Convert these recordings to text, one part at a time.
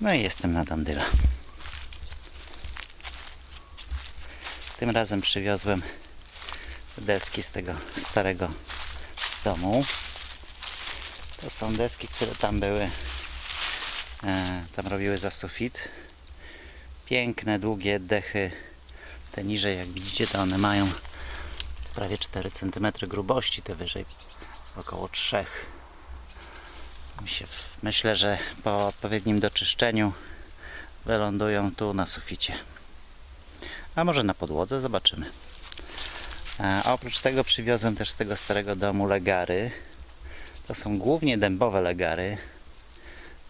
No i jestem na Dandyla. Tym razem przywiozłem deski z tego starego domu. To są deski, które tam były, e, tam robiły za sufit. Piękne, długie dechy. Te niżej, jak widzicie, to one mają prawie 4 cm grubości, te wyżej około 3 Mi Myślę, że po odpowiednim doczyszczeniu wylądują tu na suficie. A może na podłodze, zobaczymy. E, A oprócz tego przywiozłem też z tego starego domu legary. To są głównie dębowe legary.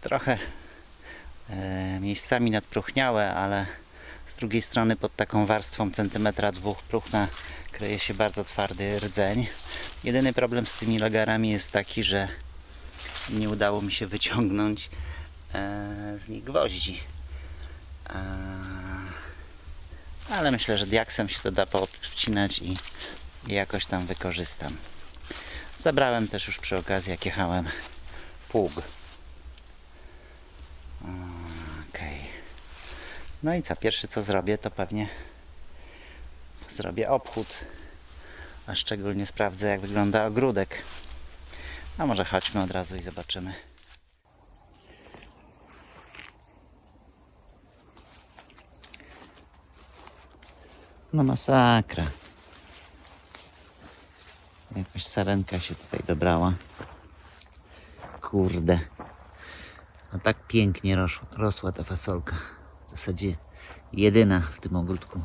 Trochę e, miejscami nadpruchniałe, ale z drugiej strony pod taką warstwą centymetra dwóch próchna kryje się bardzo twardy rdzeń. Jedyny problem z tymi legarami jest taki, że nie udało mi się wyciągnąć e, z nich gwoździ. E, ale myślę, że diaksem się to da poodcinać i, jakoś tam wykorzystam. Zabrałem też już przy okazji, jak jechałem, pług. Okej. No i co? Pierwsze co zrobię, to pewnie zrobię obchód. A szczególnie sprawdzę, jak wygląda ogródek. A może chodźmy od razu i zobaczymy. No masakra. Jakaś sarenka się tutaj dobrała. Kurde. No tak pięknie rosła ta fasolka. W zasadzie jedyna w tym ogródku.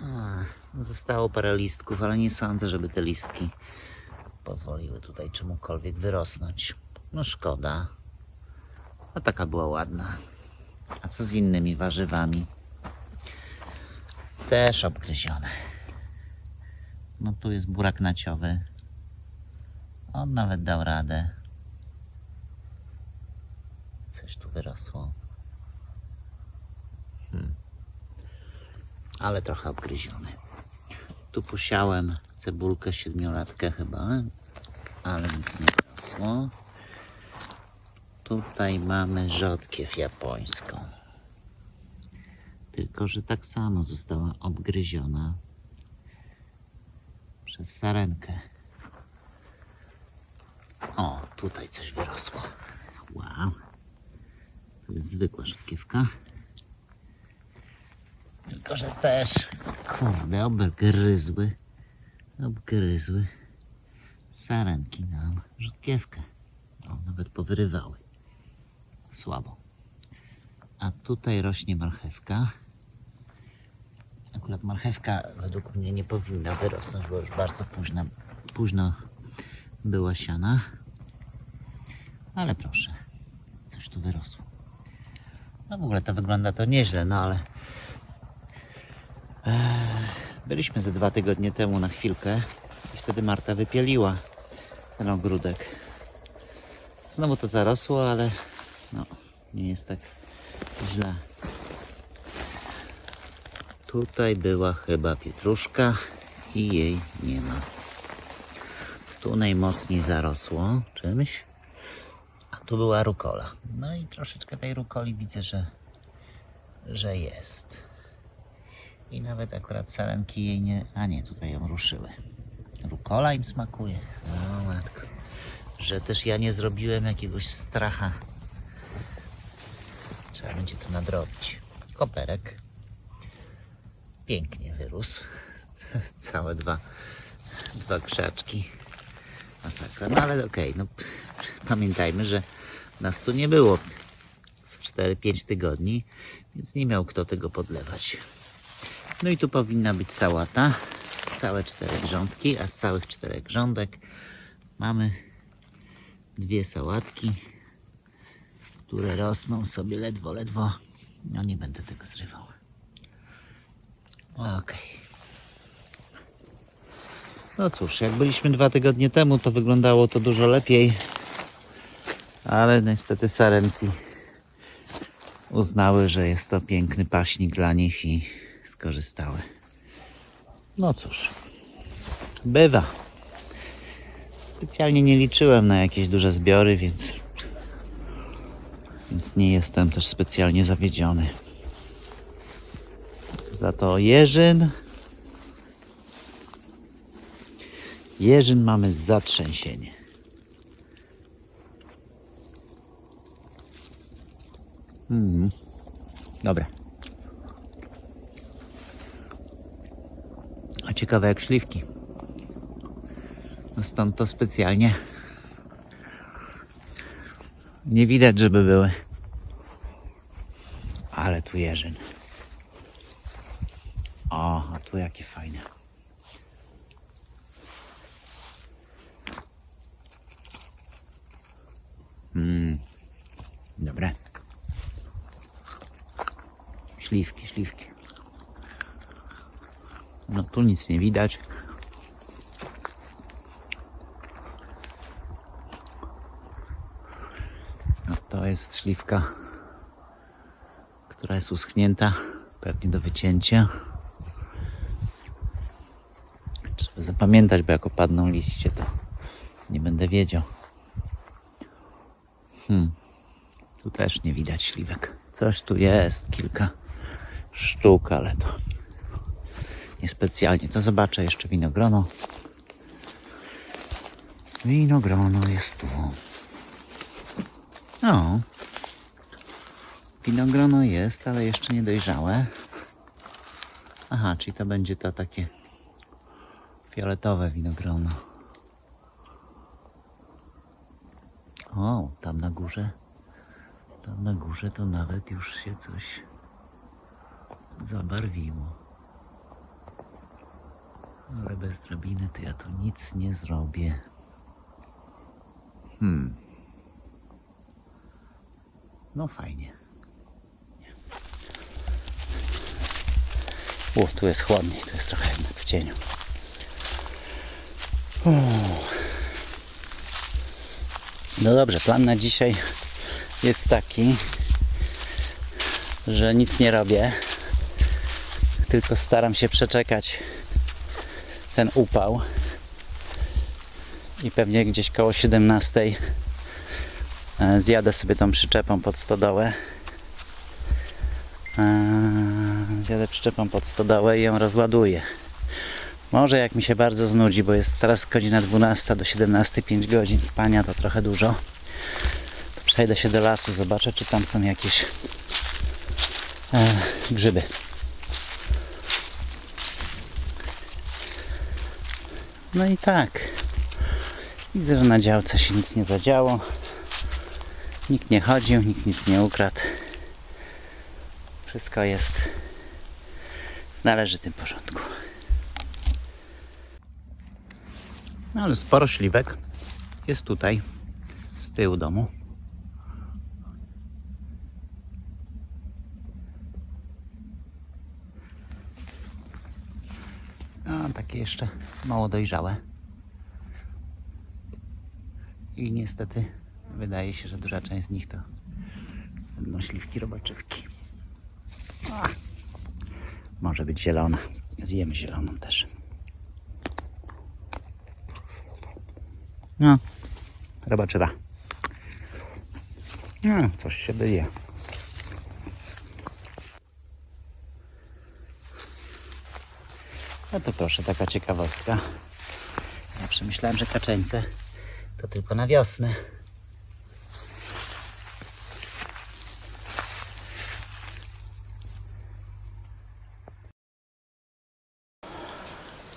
A, no zostało parę listków, ale nie sądzę, żeby te listki pozwoliły tutaj czemukolwiek wyrosnąć. No szkoda. A taka była ładna. A co z innymi warzywami? Też obgryzione. No tu jest burak naciowy. On nawet dał radę. Coś tu wyrosło. Hmm. Ale trochę obgryziony. Tu posiałem cebulkę siedmiolatkę chyba, ale nic nie wyrosło. Tutaj mamy rzodkiew japońską. Tylko, że tak samo została obgryziona przez sarenkę. O, tutaj coś wyrosło. Wow. To jest zwykła rzodkiewka. Tylko, że też, kurde, obgryzły, obgryzły sarenki nam rzodkiewkę. O, nawet powyrywały. Słabo. A tutaj rośnie marchewka. Akurat marchewka według mnie nie powinna wyrosnąć, bo już bardzo późno, późno była siana. Ale proszę, coś tu wyrosło. No w ogóle to wygląda to nieźle, no ale Byliśmy ze dwa tygodnie temu na chwilkę i wtedy Marta wypieliła ten ogródek. Znowu to zarosło, ale no, nie jest tak źle. Tutaj była chyba pietruszka i jej nie ma. Tu najmocniej zarosło czymś, a tu była rukola. No i troszeczkę tej rukoli widzę, że, że jest. I nawet akurat sarenki jej nie... A nie, tutaj ją ruszyły. Rukola im smakuje. O matko. Że też ja nie zrobiłem jakiegoś stracha. Trzeba będzie to nadrobić. Koperek. Pięknie wyrósł. Całe dwa, dwa krzaczki. Masakra. No ale okej, no pamiętajmy, że nas tu nie było z 4-5 tygodni, więc nie miał kto tego podlewać. No i tu powinna być sałata. Całe cztery grządki, a z całych czterech grządek mamy dwie sałatki, które rosną sobie ledwo, ledwo. No nie będę tego zrywał. Okej. No cóż, jak byliśmy dwa tygodnie temu, to wyglądało to dużo lepiej. Ale niestety sarenki uznały, że jest to piękny paśnik dla nich i skorzystały. No cóż, bywa. Specjalnie nie liczyłem na jakieś duże zbiory, więc Więc nie jestem też specjalnie zawiedziony. Za to jeżyn. Jeżyn mamy zatrzęsienie. Mhm. Dobra. A ciekawe jak śliwki. No stąd to specjalnie nie widać, żeby były. Ale tu jeżyn. O, a tu jakie fajne. Mmm, dobre. Śliwki, śliwki. No tu nic nie widać. A to jest śliwka, która jest uschnięta, pewnie do wycięcia. Trzeba zapamiętać, bo jak opadną liście, to nie będę wiedział. Hmm. Tu też nie widać śliwek. Coś tu jest, kilka sztuk, ale to niespecjalnie. To zobaczę jeszcze winogrono. Winogrono jest tu. No. Winogrono jest, ale jeszcze nie dojrzałe. Aha, czyli to będzie to takie fioletowe winogrono. O, tam na górze. Tam na górze to nawet już się coś zabarwiło. Ale bez drabiny to ja tu nic nie zrobię. Hmm. No fajnie. U, tu jest chłodniej, tu jest trochę jednak w cieniu. Uff. No dobrze, plan na dzisiaj jest taki, że nic nie robię, tylko staram się przeczekać ten upał i pewnie gdzieś koło 17 e, zjadę sobie tą przyczepą pod stodołę. E, Zjadę przyczepą pod stodołę i ją rozładuję. Może jak mi się bardzo znudzi, bo jest teraz godzina 12 do 17, 5 godzin spania, to trochę dużo. To przejdę się do lasu, zobaczę czy tam są jakieś e, grzyby. No i tak. Widzę, że na działce się nic nie zadziało. Nikt nie chodził, nikt nic nie ukradł. Wszystko jest w należytym porządku. No ale sporo śliwek jest tutaj, z tyłu domu. A takie jeszcze mało dojrzałe. I niestety wydaje się, że duża część z nich to będą śliwki robaczywki. A, może być zielona. Zjemy zieloną też. No, robaczywa. No, coś się wyje. No to proszę, taka ciekawostka. Ja przemyślałem, że kaczeńce to tylko na wiosnę.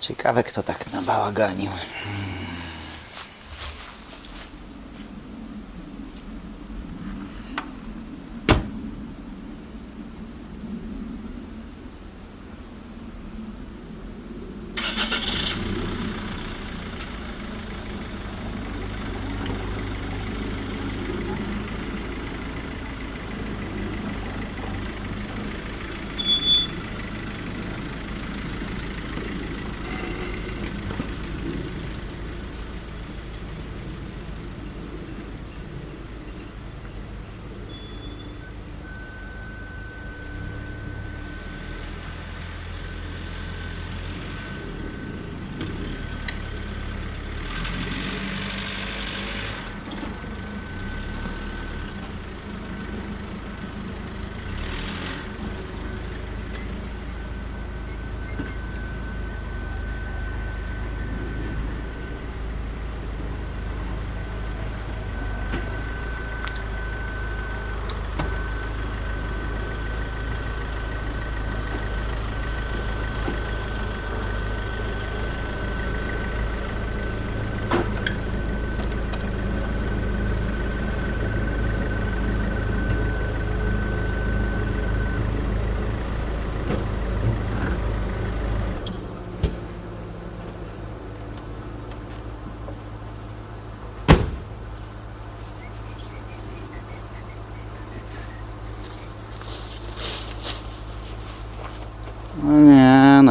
Ciekawe, kto tak nabałaganił.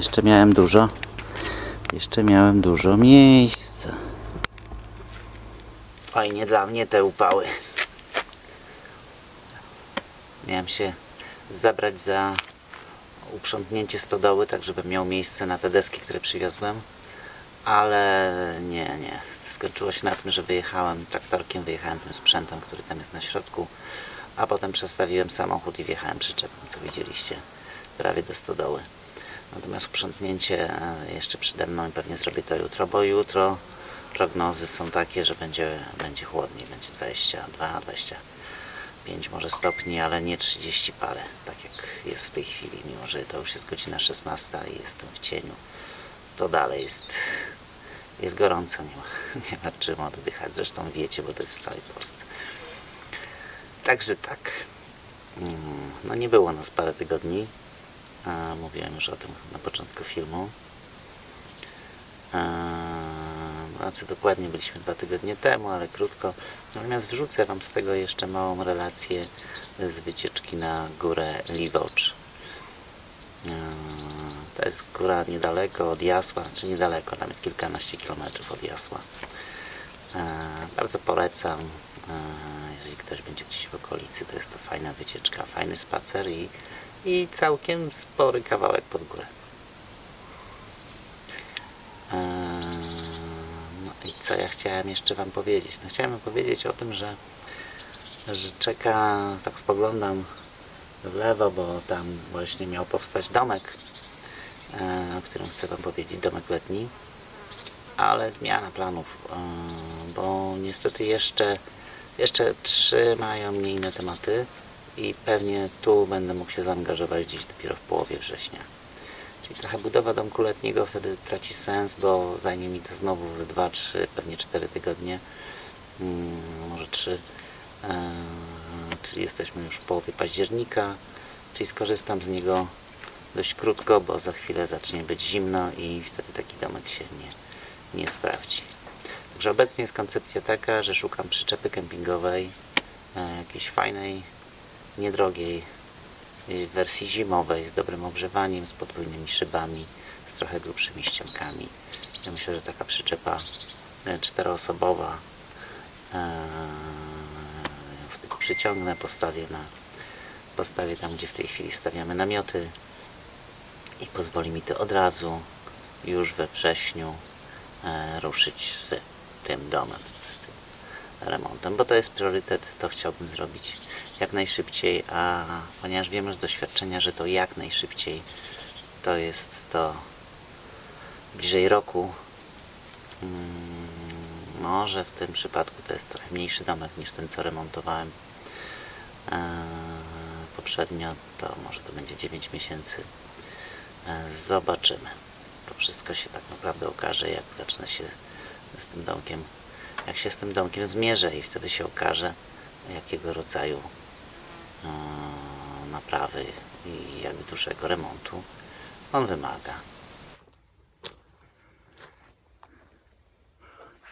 Jeszcze miałem dużo. Jeszcze miałem dużo miejsca. Fajnie dla mnie te upały. Miałem się zabrać za uprzątnięcie stodoły, tak żebym miał miejsce na te deski, które przywiozłem. Ale nie, nie. Skończyło się na tym, że wyjechałem traktorkiem, wyjechałem tym sprzętem, który tam jest na środku, a potem przestawiłem samochód i wjechałem przyczepą, co widzieliście, prawie do stodoły. Natomiast uprzątnięcie e, jeszcze przede mną i pewnie zrobię to jutro, bo jutro prognozy są takie, że będzie, będzie chłodniej, będzie 22, 25 może stopni, ale nie 30 parę, tak jak jest w tej chwili, mimo że to już jest godzina 16 i jestem w cieniu, to dalej jest, jest gorąco, nie ma, nie ma czym oddychać, zresztą wiecie, bo to jest w całej Polsce. Także tak, Mm, no nie było nas parę tygodni, a mówiłem już o tym na początku filmu. Znaczy dokładnie byliśmy dwa tygodnie temu, ale krótko. Natomiast wrzucę Wam z tego jeszcze małą relację z wycieczki na górę Liwocz. To jest góra niedaleko od Jasła, czy niedaleko, tam jest kilkanaście kilometrów od Jasła. Bardzo polecam, jeżeli ktoś będzie gdzieś w okolicy, to jest to fajna wycieczka, fajny spacer i, i całkiem spory kawałek pod górę. Eee, No i co ja chciałem jeszcze Wam powiedzieć? No chciałem powiedzieć o tym, że, że czeka, tak spoglądam w lewo, bo tam właśnie miał powstać domek, e, o którym chcę Wam powiedzieć, domek letni, ale zmiana planów, e, bo niestety jeszcze, jeszcze trzy mają mnie inne tematy i pewnie tu będę mógł się zaangażować gdzieś dopiero w połowie września. Czyli trochę budowa domku letniego wtedy traci sens, bo zajmie mi to znowu ze 2, 3, pewnie 4 tygodnie, mm, może 3. E, czyli jesteśmy już w połowie października, czyli skorzystam z niego dość krótko, bo za chwilę zacznie być zimno i wtedy taki domek się nie, nie sprawdzi. Także obecnie jest koncepcja taka, że szukam przyczepy kempingowej, e, jakiejś fajnej, niedrogiej, y, wersji zimowej, z dobrym ogrzewaniem, z podwójnymi szybami, z trochę grubszymi ściankami. Ja myślę, że taka przyczepa e, czteroosobowa, tu przyciągnę, postawię, na, postawię tam, gdzie w tej chwili stawiamy namioty i pozwoli mi to od razu, już we wrześniu, ruszyć z tym domem, z tym remontem, bo to jest priorytet, to chciałbym zrobić jak najszybciej, a ponieważ wiemy z doświadczenia, że to jak najszybciej to jest to bliżej roku, mm, może w tym przypadku to jest trochę mniejszy domek niż ten, co remontowałem e, poprzednio, to może to będzie 9 miesięcy. E, Zobaczymy. To wszystko się tak naprawdę okaże, jak zacznę się z tym domkiem, jak się z tym domkiem zmierzę i wtedy się okaże, jakiego rodzaju naprawy i jak dużego remontu on wymaga.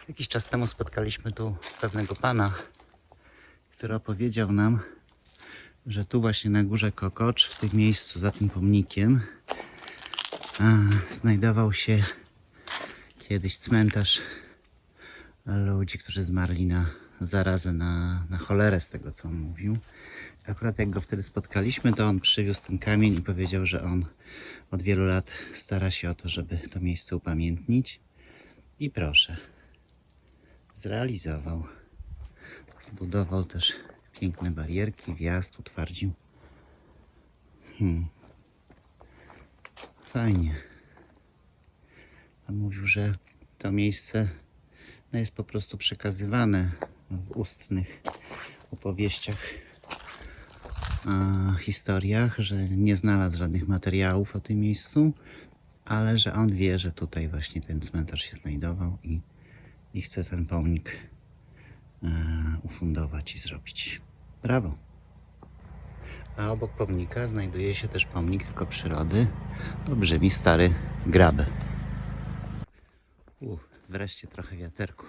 Jakiś czas temu spotkaliśmy tu pewnego pana, który opowiedział nam, że tu właśnie na górze Kokocz, w tym miejscu za tym pomnikiem, a, znajdował się kiedyś cmentarz ludzi, którzy zmarli na zarazę, na, na cholerę, z tego co on mówił. Akurat jak go wtedy spotkaliśmy, to on przywiózł ten kamień i powiedział, że on od wielu lat stara się o to, żeby to miejsce upamiętnić. I proszę, zrealizował. Zbudował też piękne barierki, wjazd utwardził. Hmm. Fajnie. On mówił, że to miejsce no, jest po prostu przekazywane w ustnych opowieściach, historiach, że nie znalazł żadnych materiałów o tym miejscu, ale że on wie, że tutaj właśnie ten cmentarz się znajdował i, i chce ten pomnik e, ufundować i zrobić. Brawo! A obok pomnika znajduje się też pomnik tylko przyrody, olbrzymi stary grab. U, wreszcie trochę wiaterku.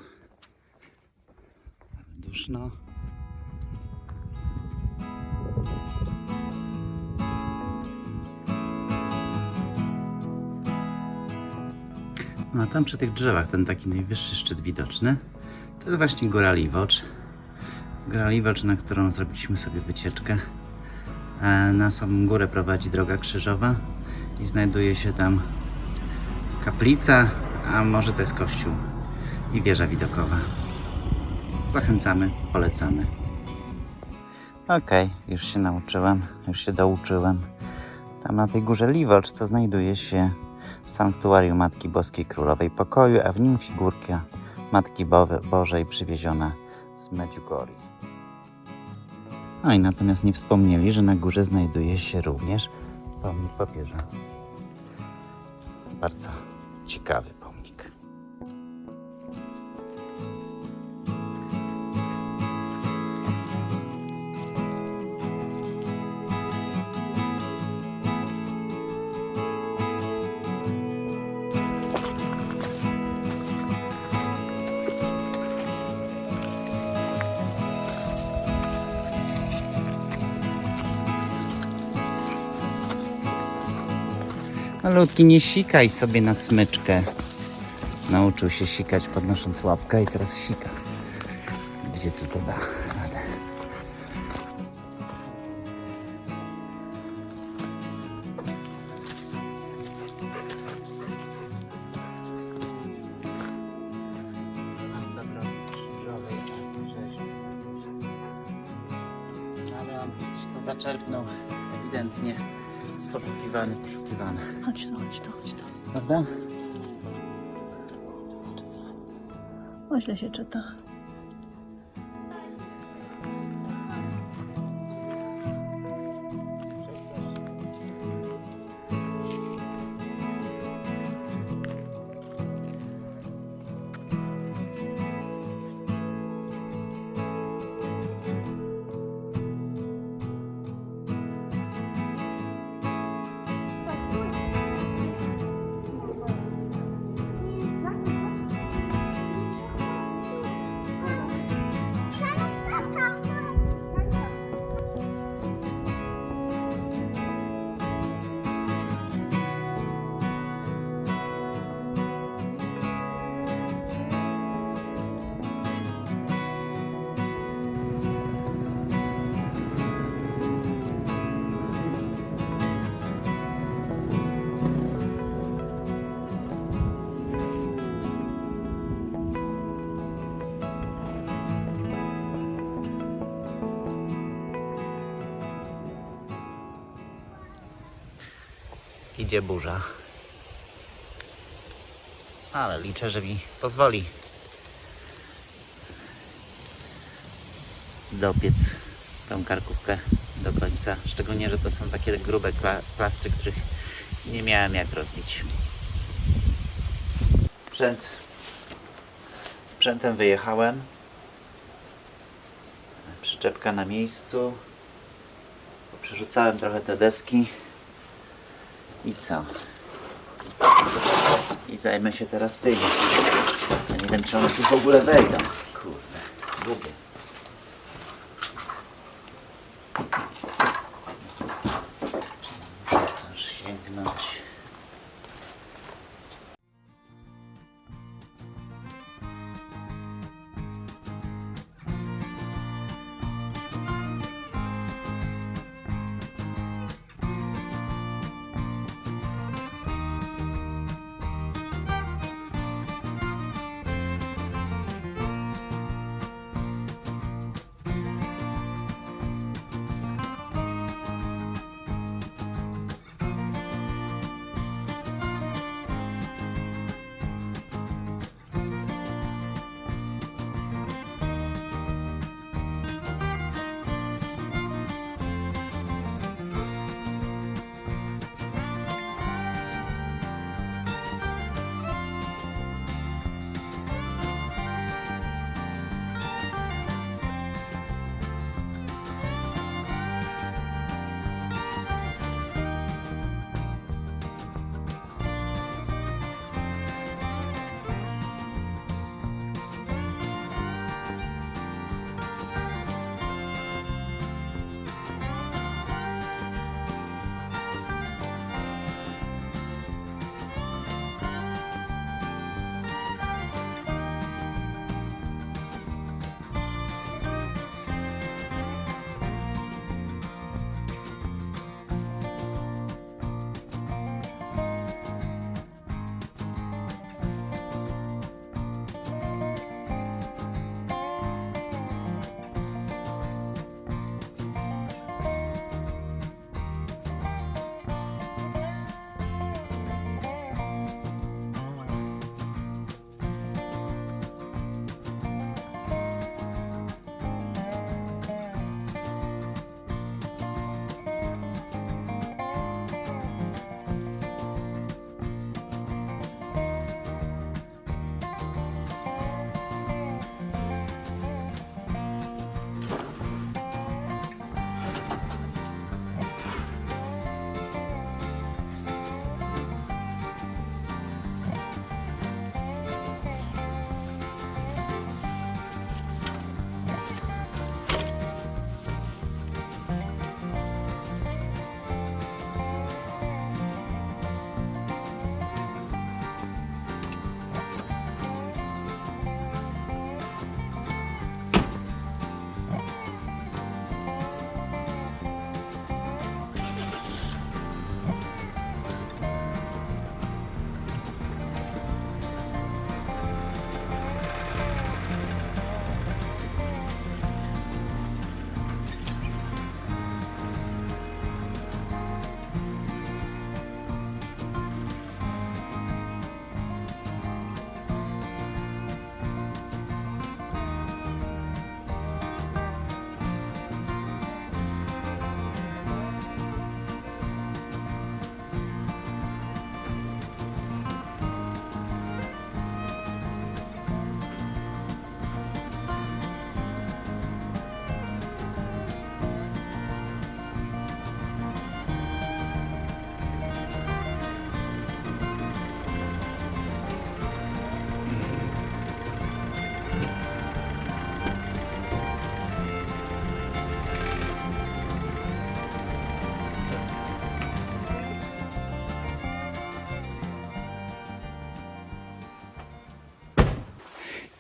Ale Duszno. No a tam przy tych drzewach, ten taki najwyższy szczyt widoczny, to jest właśnie Góra Liwocz. Góra Liwocz, na którą zrobiliśmy sobie wycieczkę. E, Na samą górę prowadzi droga krzyżowa i znajduje się tam kaplica, a może to jest kościół i wieża widokowa. Zachęcamy, polecamy. Okej, już się nauczyłem, już się douczyłem. Tam na tej górze Liwocz to znajduje się sanktuarium Matki Boskiej Królowej Pokoju, a w nim figurka Matki Bo Bożej przywieziona z Medjugorje. No i natomiast nie wspomnieli, że na górze znajduje się również pomnik papieża. Bardzo ciekawy pomnik. Malutki, nie sikaj sobie na smyczkę. Nauczył się sikać podnosząc łapkę i teraz sika. Gdzie tylko da radę. Ale on to zaczerpnął ewidentnie z poszukiwany, poszukiwany. Chodź tu, chodź tu, chodź tu. Prawda? O, źle się czyta. Idzie burza. Ale liczę, że mi pozwoli dopiec tą karkówkę do końca. Szczególnie, że to są takie grube plastry, których nie miałem jak rozbić. Sprzęt. Sprzętem wyjechałem. Przyczepka na miejscu. Przerzucałem trochę te deski. I co? I zajmę się teraz tymi. Ja nie wiem, czy one tu w ogóle wejdą. Kurde, lubię.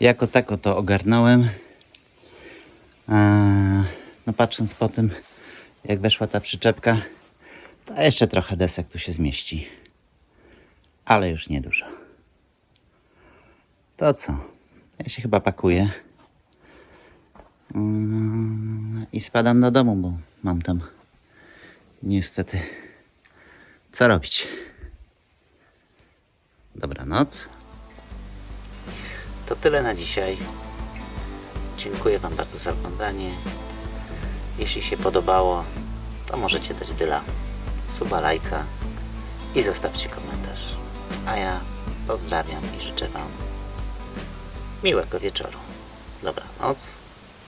Jako tako to ogarnąłem. No patrząc po tym, jak weszła ta przyczepka, to jeszcze trochę desek tu się zmieści. Ale już niedużo. To co? Ja się chyba pakuję. Mm, I spadam do domu, bo mam tam niestety co robić. Dobranoc. To tyle na dzisiaj. Dziękuję Wam bardzo za oglądanie. Jeśli się podobało, to możecie dać dyla, suba, lajka i zostawcie komentarz. A ja pozdrawiam i życzę Wam miłego wieczoru. Dobranoc.